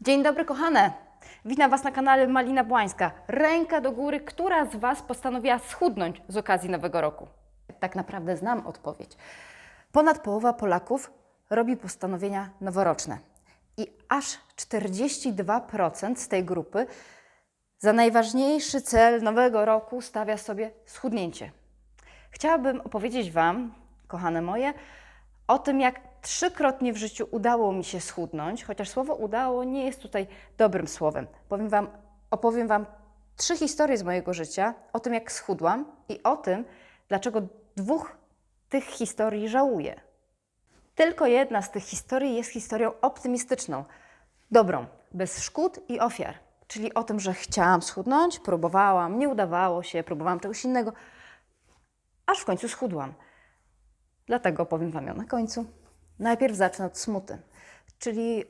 Dzień dobry, kochane. Witam Was na kanale Malina Błańska. Ręka do góry, która z Was postanowiła schudnąć z okazji Nowego Roku? Tak naprawdę znam odpowiedź. Ponad połowa Polaków robi postanowienia noworoczne. I aż 42% z tej grupy za najważniejszy cel Nowego Roku stawia sobie schudnięcie. Chciałabym opowiedzieć Wam, kochane moje, o tym, jak trzykrotnie w życiu udało mi się schudnąć, chociaż słowo udało nie jest tutaj dobrym słowem. Powiem wam, opowiem Wam trzy historie z mojego życia o tym, jak schudłam i o tym, dlaczego dwóch tych historii żałuję. Tylko jedna z tych historii jest historią optymistyczną, dobrą, bez szkód i ofiar. Czyli o tym, że chciałam schudnąć, próbowałam, nie udawało się, próbowałam czegoś innego, aż w końcu schudłam. Dlatego opowiem Wam ją na końcu. Najpierw zacznę od smuty, czyli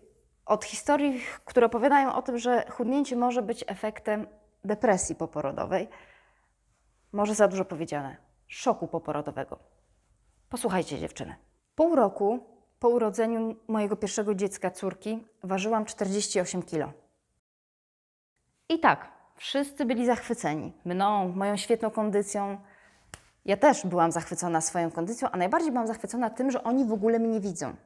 od historii, które opowiadają o tym, że chudnięcie może być efektem depresji poporodowej. Może za dużo powiedziane, szoku poporodowego. Posłuchajcie, dziewczyny. Pół roku po urodzeniu mojego pierwszego dziecka, córki, ważyłam 48 kilo. I tak, wszyscy byli zachwyceni mną, moją świetną kondycją. Ja też byłam zachwycona swoją kondycją, a najbardziej byłam zachwycona tym, że oni w ogóle mnie nie widzą.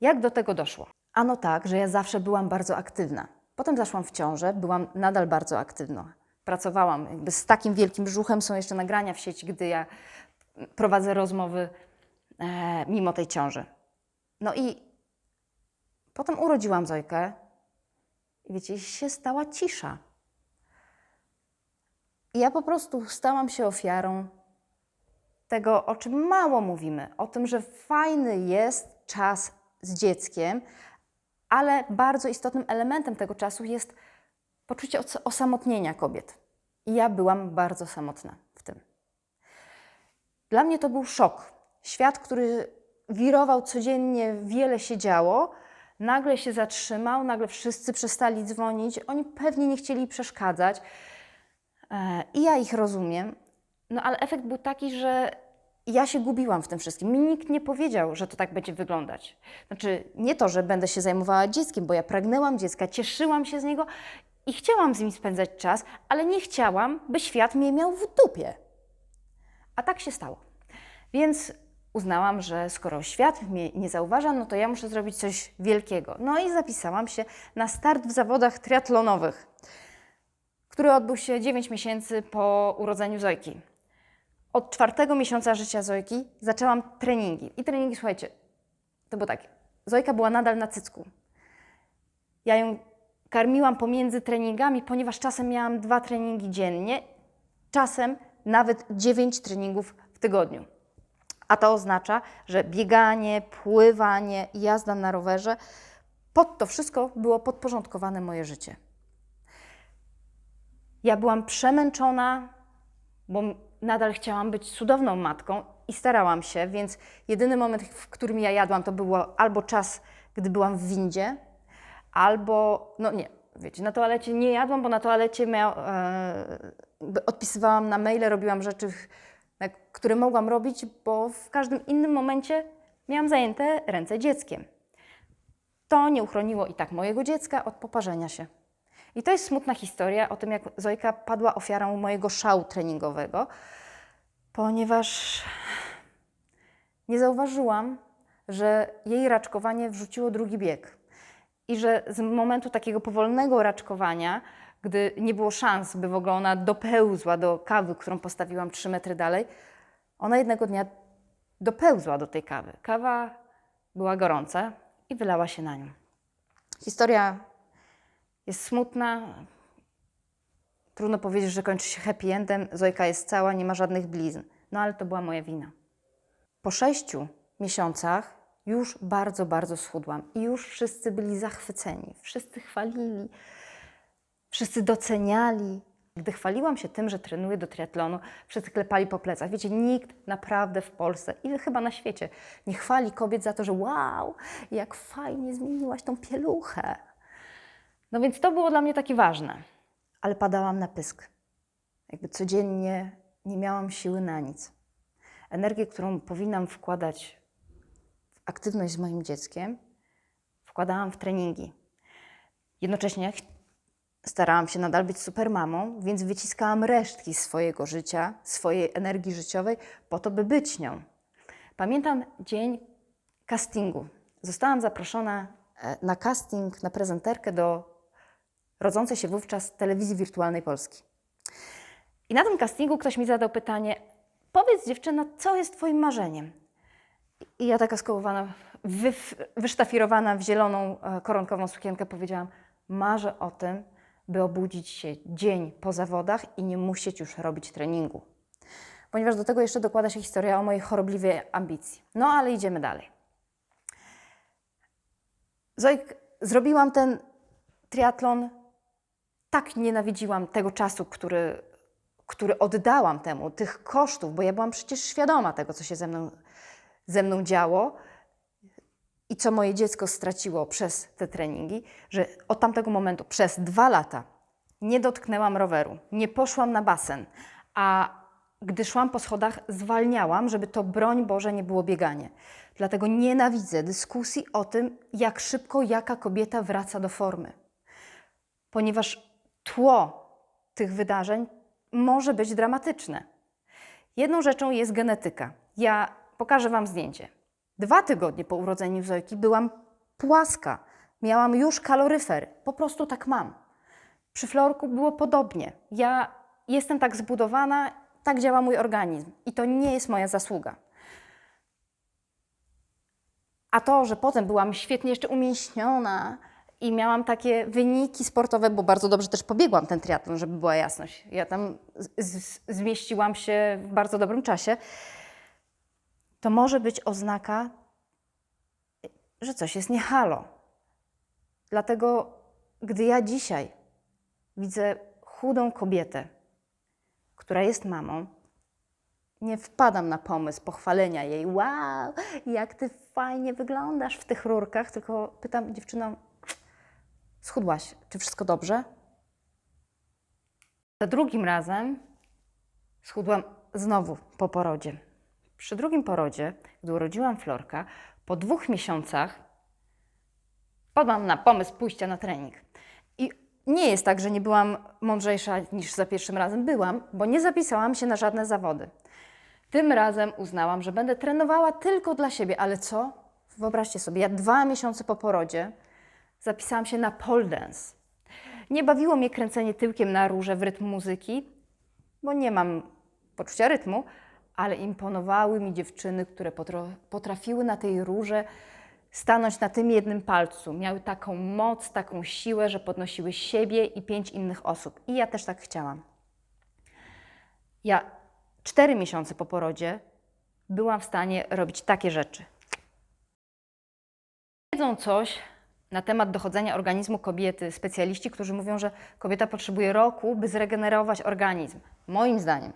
Jak do tego doszło? Ano tak, że ja zawsze byłam bardzo aktywna. Potem zaszłam w ciążę, byłam nadal bardzo aktywna. Pracowałam jakby z takim wielkim brzuchem, są jeszcze nagrania w sieci, gdy ja prowadzę rozmowy e, mimo tej ciąży. No i potem urodziłam Zojkę i wiecie, się stała cisza. I ja po prostu stałam się ofiarą tego, o czym mało mówimy, o tym, że fajny jest czas z dzieckiem, ale bardzo istotnym elementem tego czasu jest poczucie os- osamotnienia kobiet. I ja byłam bardzo samotna w tym. Dla mnie to był szok. Świat, który wirował codziennie, wiele się działo, nagle się zatrzymał, nagle wszyscy przestali dzwonić. Oni pewnie nie chcieli przeszkadzać. E, I ja ich rozumiem, no ale efekt był taki, że ja się gubiłam w tym wszystkim. Mi nikt nie powiedział, że to tak będzie wyglądać. Znaczy, nie to, że będę się zajmowała dzieckiem, bo ja pragnęłam dziecka, cieszyłam się z niego i chciałam z nim spędzać czas, ale nie chciałam, by świat mnie miał w dupie. A tak się stało. Więc uznałam, że skoro świat mnie nie zauważa, no to ja muszę zrobić coś wielkiego. No i zapisałam się na start w zawodach triatlonowych który odbył się 9 miesięcy po urodzeniu Zojki. Od czwartego miesiąca życia Zojki zaczęłam treningi. I treningi, słuchajcie, to było tak. Zojka była nadal na cycku. Ja ją karmiłam pomiędzy treningami, ponieważ czasem miałam dwa treningi dziennie, czasem nawet dziewięć treningów w tygodniu. A to oznacza, że bieganie, pływanie, jazda na rowerze, pod to wszystko było podporządkowane moje życie. Ja byłam przemęczona, bo nadal chciałam być cudowną matką i starałam się, więc jedyny moment, w którym ja jadłam, to był albo czas, gdy byłam w windzie, albo, no nie, wiecie, na toalecie nie jadłam, bo na toalecie miał, e, odpisywałam na maile, robiłam rzeczy, które mogłam robić, bo w każdym innym momencie miałam zajęte ręce dzieckiem. To nie uchroniło i tak mojego dziecka od poparzenia się. I to jest smutna historia o tym, jak Zojka padła ofiarą mojego szału treningowego, ponieważ nie zauważyłam, że jej raczkowanie wrzuciło drugi bieg. I że z momentu takiego powolnego raczkowania, gdy nie było szans, by w ogóle ona dopełzła do kawy, którą postawiłam 3 metry dalej, ona jednego dnia dopełzła do tej kawy. Kawa była gorąca i wylała się na nią. Historia jest smutna. Trudno powiedzieć, że kończy się happy endem. Zojka jest cała, nie ma żadnych blizn. No ale to była moja wina. Po sześciu miesiącach już bardzo, bardzo schudłam i już wszyscy byli zachwyceni. Wszyscy chwalili, wszyscy doceniali. Gdy chwaliłam się tym, że trenuję do triatlonu, wszyscy klepali po plecach. Wiecie, nikt naprawdę w Polsce i chyba na świecie nie chwali kobiet za to, że wow, jak fajnie zmieniłaś tą pieluchę. No więc to było dla mnie takie ważne, ale padałam na pysk. Jakby codziennie nie miałam siły na nic. Energię, którą powinnam wkładać w aktywność z moim dzieckiem, wkładałam w treningi. Jednocześnie starałam się nadal być supermamą, więc wyciskałam resztki swojego życia, swojej energii życiowej po to, by być nią. Pamiętam dzień castingu. Zostałam zaproszona e, na casting, na prezenterkę do rodzącej się wówczas telewizji wirtualnej Polski. I na tym castingu ktoś mi zadał pytanie: Powiedz, dziewczyno, co jest Twoim marzeniem? I ja taka skołowana, wy, wysztafirowana w zieloną e, koronkową sukienkę powiedziałam: Marzę o tym, by obudzić się dzień po zawodach i nie musieć już robić treningu. Ponieważ do tego jeszcze dokłada się historia o mojej chorobliwej ambicji. No ale idziemy dalej. Zojk, zrobiłam ten triatlon, tak nienawidziłam tego czasu, który, który oddałam temu, tych kosztów, bo ja byłam przecież świadoma tego, co się ze mną, ze mną działo i co moje dziecko straciło przez te treningi, że od tamtego momentu przez dwa lata nie dotknęłam roweru, nie poszłam na basen, a gdy szłam po schodach, zwalniałam, żeby to broń Boże nie było bieganie. Dlatego nienawidzę dyskusji o tym, jak szybko jaka kobieta wraca do formy ponieważ tło tych wydarzeń może być dramatyczne. Jedną rzeczą jest genetyka. Ja pokażę Wam zdjęcie. Dwa tygodnie po urodzeniu Zojki byłam płaska. Miałam już kaloryfer. Po prostu tak mam. Przy florku było podobnie. Ja jestem tak zbudowana, tak działa mój organizm. I to nie jest moja zasługa. A to, że potem byłam świetnie jeszcze umięśniona i miałam takie wyniki sportowe, bo bardzo dobrze też pobiegłam ten triatlon, żeby była jasność. Ja tam zmieściłam się w bardzo dobrym czasie. To może być oznaka, że coś jest nie halo. Dlatego, gdy ja dzisiaj widzę chudą kobietę, która jest mamą, nie wpadam na pomysł pochwalenia jej. Wow, jak ty fajnie wyglądasz w tych rurkach, tylko pytam dziewczyną, schudłaś, czy wszystko dobrze? Za drugim razem schudłam znowu po porodzie. Przy drugim porodzie, gdy urodziłam Florka, po dwóch miesiącach padłam na pomysł pójścia na trening. I nie jest tak, że nie byłam mądrzejsza niż za pierwszym razem. Byłam, bo nie zapisałam się na żadne zawody. Tym razem uznałam, że będę trenowała tylko dla siebie, ale co? Wyobraźcie sobie, ja dwa miesiące po porodzie zapisałam się na pole dance. Nie bawiło mnie kręcenie tyłkiem na róże w rytm muzyki, bo nie mam poczucia rytmu, ale imponowały mi dziewczyny, które potrafiły na tej rurze stanąć na tym jednym palcu. Miały taką moc, taką siłę, że podnosiły siebie i pięć innych osób. I ja też tak chciałam. Ja cztery miesiące po porodzie byłam w stanie robić takie rzeczy. Wiedzą coś na temat dochodzenia organizmu kobiety, specjaliści, którzy mówią, że kobieta potrzebuje roku, by zregenerować organizm. Moim zdaniem,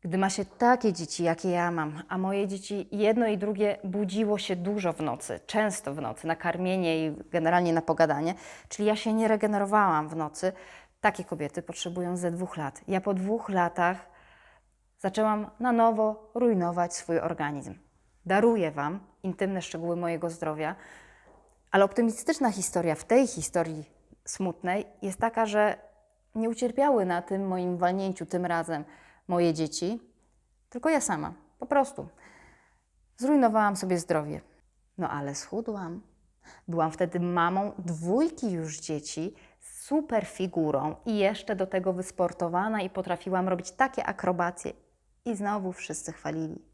gdy ma się takie dzieci, jakie ja mam, a moje dzieci jedno i drugie budziło się dużo w nocy, często w nocy, na karmienie i generalnie na pogadanie, czyli ja się nie regenerowałam w nocy, takie kobiety potrzebują ze dwóch lat. Ja po dwóch latach zaczęłam na nowo rujnować swój organizm. Daruję Wam intymne szczegóły mojego zdrowia, ale optymistyczna historia w tej historii smutnej jest taka, że nie ucierpiały na tym moim walnięciu tym razem moje dzieci, tylko ja sama. Po prostu. Zrujnowałam sobie zdrowie. No ale schudłam. Byłam wtedy mamą dwójki już dzieci, super figurą i jeszcze do tego wysportowana i potrafiłam robić takie akrobacje. I znowu wszyscy chwalili.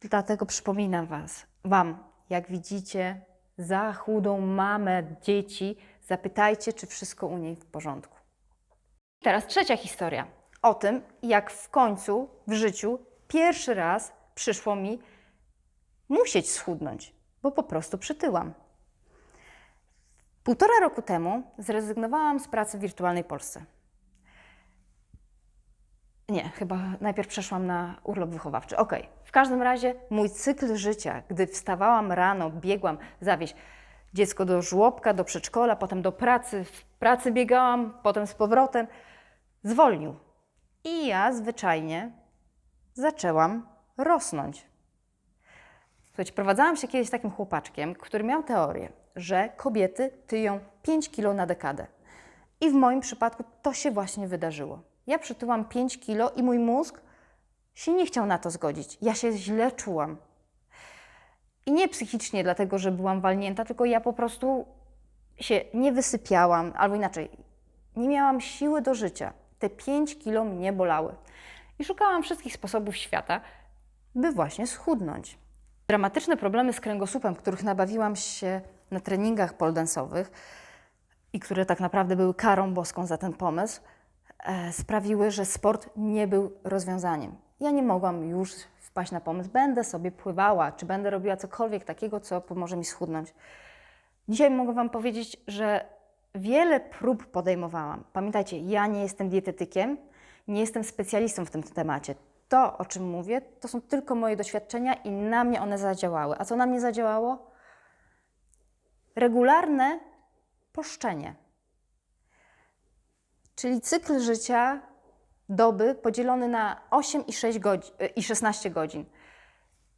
Dlatego przypominam was, Wam, jak widzicie za chudą mamę dzieci, zapytajcie, czy wszystko u niej w porządku. Teraz trzecia historia o tym, jak w końcu w życiu pierwszy raz przyszło mi musieć schudnąć, bo po prostu przytyłam. Półtora roku temu zrezygnowałam z pracy w wirtualnej Polsce. Nie, chyba najpierw przeszłam na urlop wychowawczy. Okej, w każdym razie mój cykl życia, gdy wstawałam rano, biegłam zawieźć dziecko do żłobka, do przedszkola, potem do pracy, w pracy biegałam, potem z powrotem, zwolnił. I ja zwyczajnie zaczęłam rosnąć. Słuchajcie, prowadzałam się kiedyś z takim chłopaczkiem, który miał teorię, że kobiety tyją 5 kilo na dekadę. I w moim przypadku to się właśnie wydarzyło. Ja przytyłam 5 kilo i mój mózg się nie chciał na to zgodzić. Ja się źle czułam. I nie psychicznie, dlatego że byłam walnięta, tylko ja po prostu się nie wysypiałam, albo inaczej, nie miałam siły do życia. Te 5 kilo mnie bolały. I szukałam wszystkich sposobów świata, by właśnie schudnąć. Dramatyczne problemy z kręgosłupem, których nabawiłam się na treningach poldensowych i które tak naprawdę były karą boską za ten pomysł, sprawiły, że sport nie był rozwiązaniem. Ja nie mogłam już wpaść na pomysł, będę sobie pływała, czy będę robiła cokolwiek takiego, co pomoże mi schudnąć. Dzisiaj mogę Wam powiedzieć, że wiele prób podejmowałam. Pamiętajcie, ja nie jestem dietetykiem, nie jestem specjalistą w tym temacie. To, o czym mówię, to są tylko moje doświadczenia i na mnie one zadziałały. A co na mnie zadziałało? Regularne poszczenie. Czyli cykl życia doby podzielony na 8 i, 6 godzin, i 16 godzin.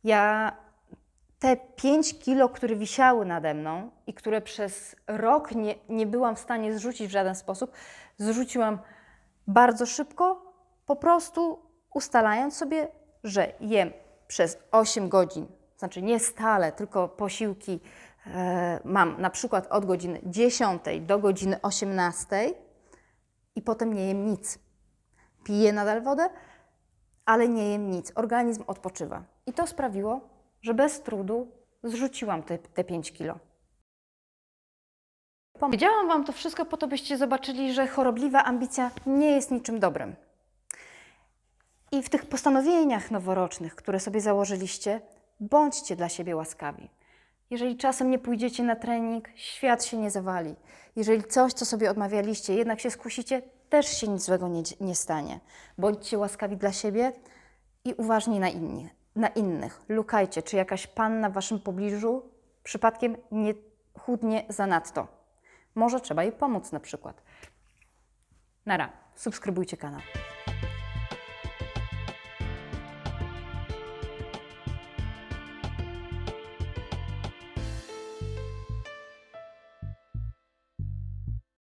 Ja te 5 kilo, które wisiały nade mną i które przez rok nie, nie byłam w stanie zrzucić w żaden sposób, zrzuciłam bardzo szybko, po prostu ustalając sobie, że jem przez 8 godzin, znaczy nie stale, tylko posiłki e, mam na przykład od godziny 10 do godziny 18 i potem nie jem nic. Piję nadal wodę, ale nie jem nic. Organizm odpoczywa. I to sprawiło, że bez trudu zrzuciłam te, te 5 kilo. Powiedziałam Wam to wszystko po to, byście zobaczyli, że chorobliwa ambicja nie jest niczym dobrym. I w tych postanowieniach noworocznych, które sobie założyliście, bądźcie dla siebie łaskawi. Jeżeli czasem nie pójdziecie na trening, świat się nie zawali. Jeżeli coś, co sobie odmawialiście, jednak się skusicie, też się nic złego nie, nie stanie. Bądźcie łaskawi dla siebie i uważni na, inni, na innych. Lukajcie, czy jakaś panna w waszym pobliżu przypadkiem nie chudnie zanadto. Może trzeba jej pomóc na przykład. Nara, subskrybujcie kanał.